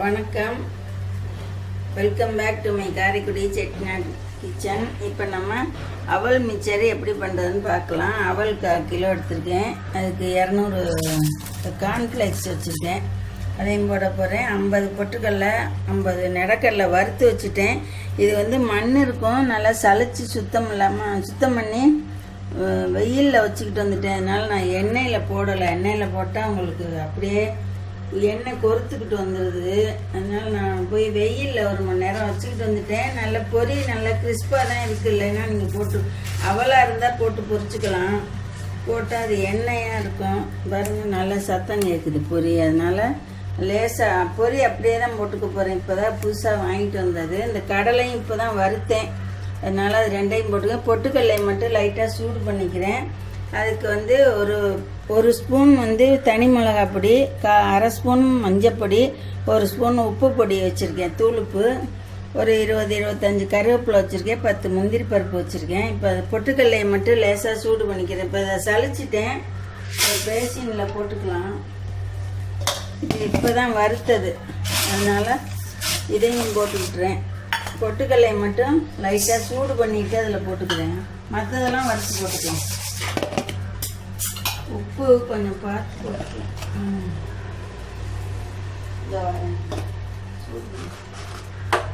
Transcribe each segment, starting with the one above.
வணக்கம். Welcome back to my Karaikudi Chettinad kitchen இப்போ நம்ம அவல் மிச்சர் எப்படி பண்ணுறதுன்னு பார்க்கலாம். அவல் கா கிலோ எடுத்திருக்கேன். அதுக்கு இரநூறு கார்ன்ஃப்ளெக்ஸ் வச்சுருக்கேன். அதையும் போட போகிறேன் ஐம்பது பொட்டுக்கடலை ஐம்பது நெடக்கடலை வறுத்து வச்சுட்டேன். இது வந்து மண் இருக்கும். நல்லா சலிச்சு சுத்தம் இல்லாமல் சுத்தம் பண்ணி வெயிலில் வச்சுக்கிட்டு வந்துட்டேன். அதனால் நான் எண்ணெயில் போடலை. எண்ணெயில் போட்டால் உங்களுக்கு அப்படியே எண்ணெய் கொறுத்துக்கிட்டு வந்துடுது அதனால நான் போய் வெயிலில் ஒரு மணி நேரம் வச்சுக்கிட்டு வந்துட்டேன். நல்ல பொரி நல்லா கிறிஸ்பாக தான் இருக்குது இல்லைன்னா நீங்கள் போட்டு அவலாக இருந்தால் போட்டு பொரிச்சுக்கலாம் போட்டால் அது எண்ணெயாக இருக்கும். பாருங்க நல்லா சத்தம் கேட்குது பொரி அதனால் லேசாக பொரி அப்படியே தான் போட்டுக்க போகிறேன் இப்போ தான் புதுசாக வாங்கிட்டு வந்தது. இந்த கடலையும் இப்போ தான் வறுத்தேன். அதனால் அது ரெண்டையும் போட்டுக்க பொட்டுக்கல்லையை மட்டும் லைட்டாக சூடு பண்ணிக்கிறேன். அதுக்கு வந்து ஒரு ஒரு ஸ்பூன் வந்து தனி மிளகாய் பொடி கா அரை ஸ்பூன் மஞ்சப்பொடி ஒரு ஸ்பூன் உப்பு பொடி வச்சுருக்கேன் தூளுப்பு. ஒரு இருபது இருபத்தஞ்சி கருவேப்பிலை வச்சுருக்கேன் பத்து முந்திரி பருப்பு வச்சுருக்கேன். இப்போ அது பொட்டுக்கல்லையை மட்டும் லேசாக சூடு பண்ணிக்கிறேன். இப்போ அதை சளிச்சிட்டேன். ஒரு பேசினில் போட்டுக்கலாம். இது இப்போ தான் வறுத்தது. அதனால் இதையும் போட்டுக்கிட்டுறேன். பொட்டுக்கல்லையை மட்டும் லைட்டாக சூடு பண்ணிட்டு அதில் போட்டுக்கிறேன். மற்றதெல்லாம் வறுத்து போட்டுக்கலாம். உப்பு கொஞ்சம் பார்த்து.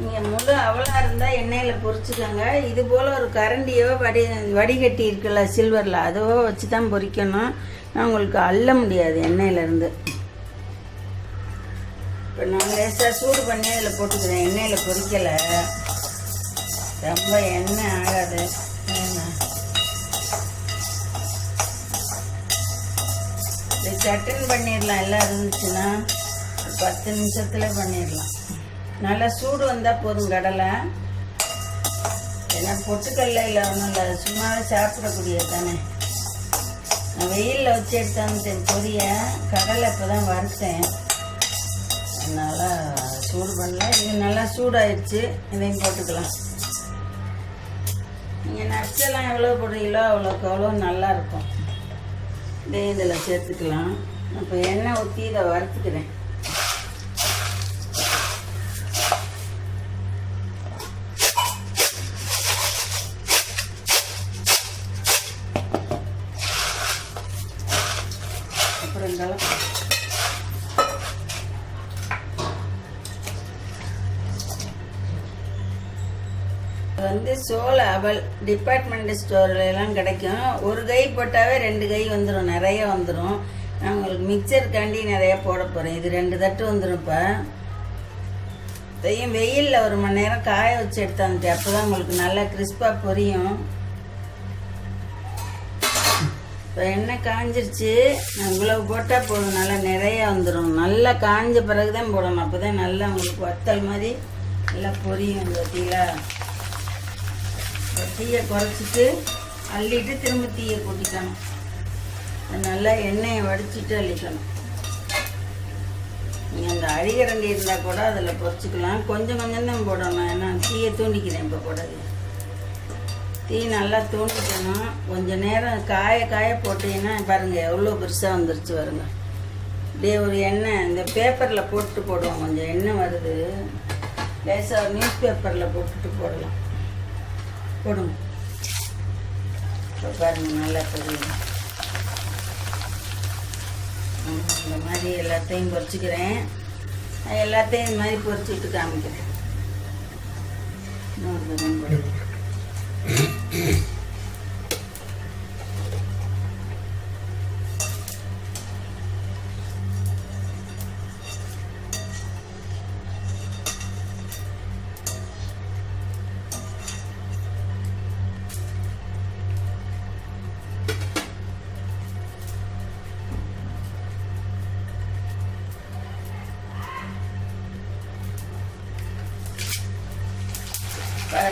நீங்கள் முழு அவலாக இருந்தால் எண்ணெயில் பொரிச்சுக்கோங்க. இது போல் ஒரு கரண்டியோ வடி வடிகட்டி இருக்குல்ல சில்வரில் அதோ வச்சு தான் பொரிக்கணும் நான் உங்களுக்கு அள்ள முடியாது எண்ணெயிலேருந்து இப்போ நான் லேசாக சூடு பண்ணி அதில் போட்டுக்கிறேன். எண்ணெயில் பொரிக்கலை ரொம்ப எண்ணெய் ஆகாது. இது சட்டுன்னு பண்ணிடலாம். எல்லாம் இருந்துச்சுன்னா பத்து நிமிஷத்தில் பண்ணிடலாம். நல்லா சூடு வந்தால் போதும் கடலை. ஏன்னா பொட்டுக்கல்ல இல்லை ஒன்றும் இல்லை சும்மாவே சாப்பிடக்கூடியது தானே. நான் வெயிலில் வச்சு எடுத்தாந்துட்டேன் பொரிய கடலை இப்போ தான் வறுத்தேன். அதனால் சூடு பண்ணல. இது நல்லா சூடாயிடுச்சு. இதையும் போட்டுக்கலாம். நீங்கள் நட்ஸ் எவ்வளோ போடுறீங்களோ அவ்வளோக்கு அவ்வளோ நல்லாயிருக்கும் இதே இதில் சேர்த்துக்கலாம். இப்போ எண்ணெய் ஊற்றி இதை வறுத்துக்கிறேன். அப்புறம் கலப்பு வந்து சோள அவல் டிபார்ட்மெண்ட் ஸ்டோர்ல எல்லாம் கிடைக்கும். ஒரு கை போட்டாவே ரெண்டு கை வந்துடும் நிறைய வந்துடும் நான் உங்களுக்கு மிக்சருக்காண்டி நிறைய போட போகிறேன் இது ரெண்டு தட்டு வந்துடும் இப்போ. இதையும் வெயிலில் ஒரு மணி நேரம் காய வச்சு எடுத்தாந்துட்டு அப்போ தான் உங்களுக்கு நல்லா கிறிஸ்பாக பொரியும். இப்போ எண்ணெய் காஞ்சிருச்சு? நான் இவ்வளவு போட்டால் போதும். நல்லா நிறைய வந்துடும் நல்லா காஞ்ச பிறகு தான் போடணும். அப்போ தான் நல்லா உங்களுக்கு வத்தல் மாதிரி நல்லா பொரியும் பார்த்தீங்களா? தீயை குறைச்சிட்டு அள்ளிட்டு திரும்ப தீயை கூட்டிக்கணும். நல்லா எண்ணெயை வடிச்சிட்டு அள்ளிக்கணும். நீங்கள் அந்த அழிகரண்டி இருந்தால் கூட அதில் பொறிச்சிக்கலாம். கொஞ்சம் கொஞ்சம் தான் போடணும். ஏன்னா தீயை தூண்டிக்கிறேன் இப்போ கூடாது தீ நல்லா தூண்டிக்கணும். கொஞ்சம் நேரம் காய காய போட்டீங்கன்னா பாருங்கள் எவ்வளோ பெருசாக வந்துருச்சு வருங்க அப்படியே ஒரு எண்ணெய் இந்த பேப்பரில் போட்டு போடுவோம். கொஞ்சம் எண்ணெய் வருது. லேசாக நியூஸ் பேப்பரில் போட்டுட்டு போடலாம். போடுங்க. இப்போ பாருங்க நல்லா தெரியும் இந்த மாதிரி எல்லாத்தையும் பொறிச்சிக்கிறேன். எல்லாத்தையும் இந்த மாதிரி பொரிச்சுட்டு காமிக்கிறேன். இன்னொரு போடுங்க.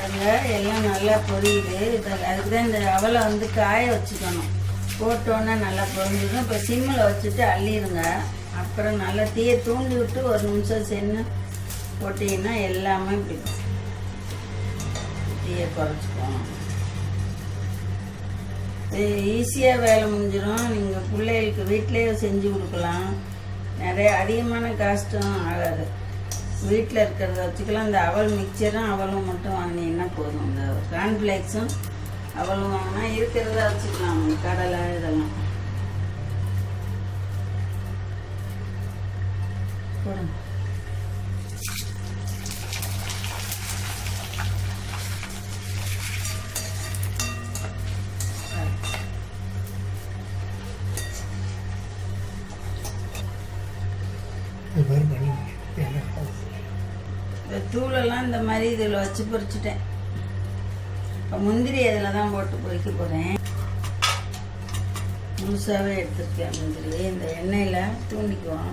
பாருங்க எல்லாம் நல்லா பொரியுது. இது அதுக்கு தான் இந்த அவலை வந்து காய வச்சுக்கணும். போட்டோன்னே நல்லா பொரிஞ்சிடும். இப்போ சிம்மில் வச்சுட்டு அள்ளிடுங்க. அப்புறம் நல்லா தீயை தூண்டி விட்டு ஒரு நிமிஷம் சென்று போட்டிங்கன்னா எல்லாமே இப்படி தீயை குறைச்சிக்கணும் ஈஸியாக வேலை முடிஞ்சிடும். நீங்கள் பிள்ளைகளுக்கு வீட்டிலேயே செஞ்சு கொடுக்கலாம். நிறைய அதிகமான காஸ்ட்டும் ஆகாது. வீட்டில் இருக்கிறத வச்சுக்கலாம். இந்த அவல் மிக்சரும் அவலும் மட்டும் வாங்கினீங்கன்னா போதும். இந்த கார்ன்ஃப்ளேக்ஸும் அவலும் வாங்கினா இருக்கிறத வச்சுக்கலாம். கடலை இதெல்லாம். போடுங்க. இந்த மாதிரி இதில் வச்சு பொறிச்சிட்டேன் இப்போ முந்திரி அதில் தான் போட்டு பொறிக்க போகிறேன். முழுசாகவே எடுத்துருக்கேன் முந்திரி. இந்த எண்ணெயில் தூண்டிக்குவோம்.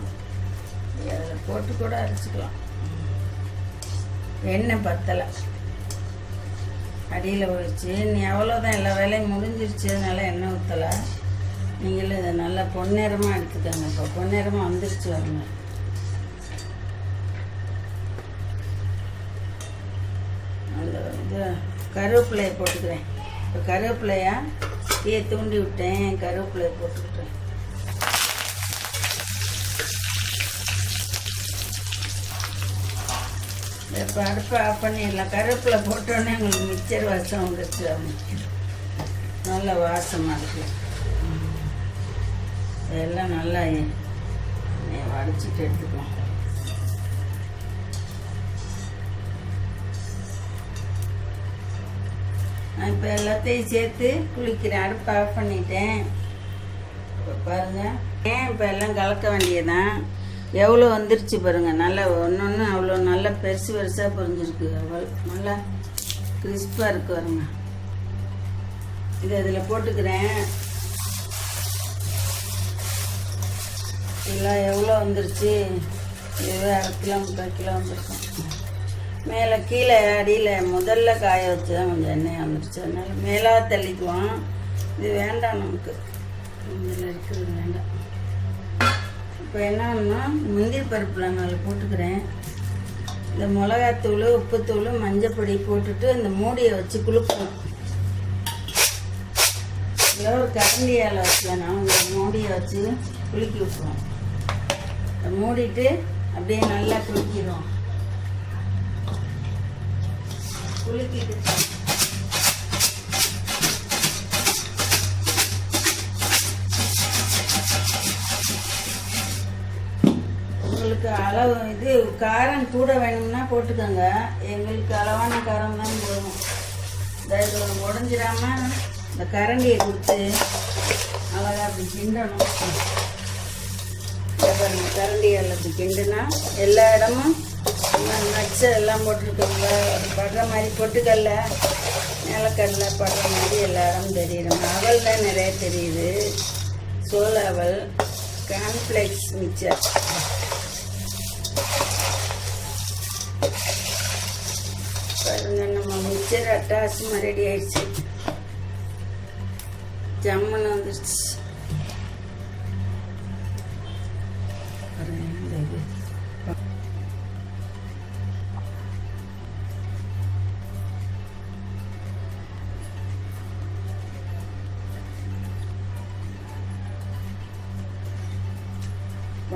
அதில் போட்டு கூட அரைச்சிக்கலாம். எண்ணெய் பத்தலை. அடியில் ஒழிச்சு நீ அவ்வளோதான். எல்லா வேலையும் முடிஞ்சிருச்சு அதனால் எண்ணெய் ஊற்றலை நீங்களும் இதை நல்லா பொன்னேரமாக எடுத்துக்கோங்க. இப்போ பொன்னேரமாக வந்துருச்சு வருங்க இது கருவேப்பிலையை போட்டுக்கிறேன். இப்போ கருவேப்பிலையா தீயை தூண்டி விட்டேன். கருவேப்பிலையை போட்டுக்கிட்டேன். இப்போ அடுப்பை ஆஃப் பண்ணிடலாம். கருவேப்பிலை போட்டோன்னே உங்களுக்கு மிக்சர் வாசம் வந்துருச்சு நல்ல வாசமாக இருக்கு. இதெல்லாம் நல்லா வடிச்சிட்டு எடுத்துக்கலாம். நான் இப்போ எல்லாத்தையும் சேர்த்து குளிக்கிறேன் அடுப்பு ஆஃப் பண்ணிட்டேன். இப்போ பாருங்கள் ஏன் இப்போ எல்லாம் கலக்க வேண்டியதான் எவ்வளோ வந்துருச்சு பாருங்கள் நல்லா ஒன்று ஒன்று அவ்வளோ நல்லா பெருசு பெருசாக பொரிஞ்சிருக்கு. அவ்வளோ நல்லா கிறிஸ்பாக இருக்கு பாருங்க. இது இதில் போட்டுக்கிறேன். எல்லாம் எவ்வளோ வந்துருச்சு? இது அரை கிலோ முக்கால் கிலோ வந்துருக்கும். மேலே கீழே அடியில் முதல்ல காய வச்சு தான் கொஞ்சம் எண்ணெய் அமைச்சு அதனால் மேலாக தள்ளிக்குவோம் இது வேண்டாம் நமக்கு. இதில் இருக்கிறது வேண்டாம். இப்போ என்னன்னா முந்திரி பருப்பில் நான் போட்டுக்கிறேன். இந்த மிளகாத்தூள் உப்புத்தூள் மஞ்சப்பொடி போட்டுட்டு இந்த மூடியை வச்சு குளுக்கணும் இல்லை ஒரு கரண்டியால் வச்சுக்கணும் இந்த மூடியை வச்சு குலுக்கி விட்டுருவோம் மூடிட்டு அப்படியே நல்லா குலுக்கிடுவோம் குலுக்கிட்டு உங்களுக்கு அளவு இது காரம் கூட வேணும்னா போட்டுக்கோங்க. எங்களுக்கு அளவான காரம் தான் போதும். இந்த உடஞ்சிடாம இந்த கரண்டியை கொடுத்து அழகா அப்படி கிண்டணும். கரண்டி பாருங்க கிண்டுனா எல்லா இடமும் நட்ஸ் எல்லாம் போட்டிருக்கோங்க படுற மாதிரி பொட்டுக்கல்ல நிலக்கடலை படுற மாதிரி எல்லாரும் இடமும் தெரியுது. அவல் தான் நிறைய தெரியுது. சோள அவல் கார்ன்ஃப்ளேக்ஸ் மிக்சர் பாருங்க நம்ம மிக்சர் அட்டாசமாக ரெடி ஆயிடுச்சு. ஜம்முன்னு வந்துடுச்சு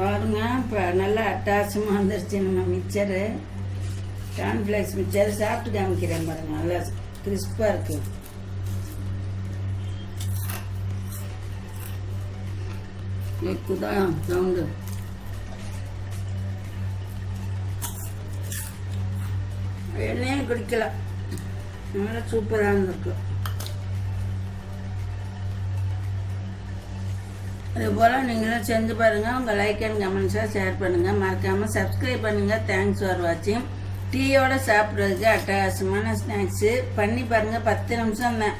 பாருங்க இப்போ நல்லா அட்டாசமாக வந்துருச்சு நம்ம மிக்சரு கார்ன்ஃப்ளேக்ஸ் மிக்சர் சாப்பிட்டு காமிக்கிறேன் பாருங்க நல்லா கிறிஸ்பாக இருக்கு. இருக்குதான் சவுண்டு எண்ணெயும் குடிக்கலாம் நல்லா சூப்பராக இருந்திருக்கு அதுபோல் நீங்களும் செஞ்சு பாருங்கள் உங்கள் லைக் அண்ட் கமெண்ட்ஸாக ஷேர் பண்ணுங்கள் மறக்காமல் சப்ஸ்கிரைப் பண்ணுங்கள் தேங்க்ஸ் ஃபார் வாட்சிங் டீயோடு சாப்பிட்றதுக்கு அட்டகாசமான ஸ்நாக்ஸு பண்ணி பாருங்கள் பத்து நிமிஷம் தான்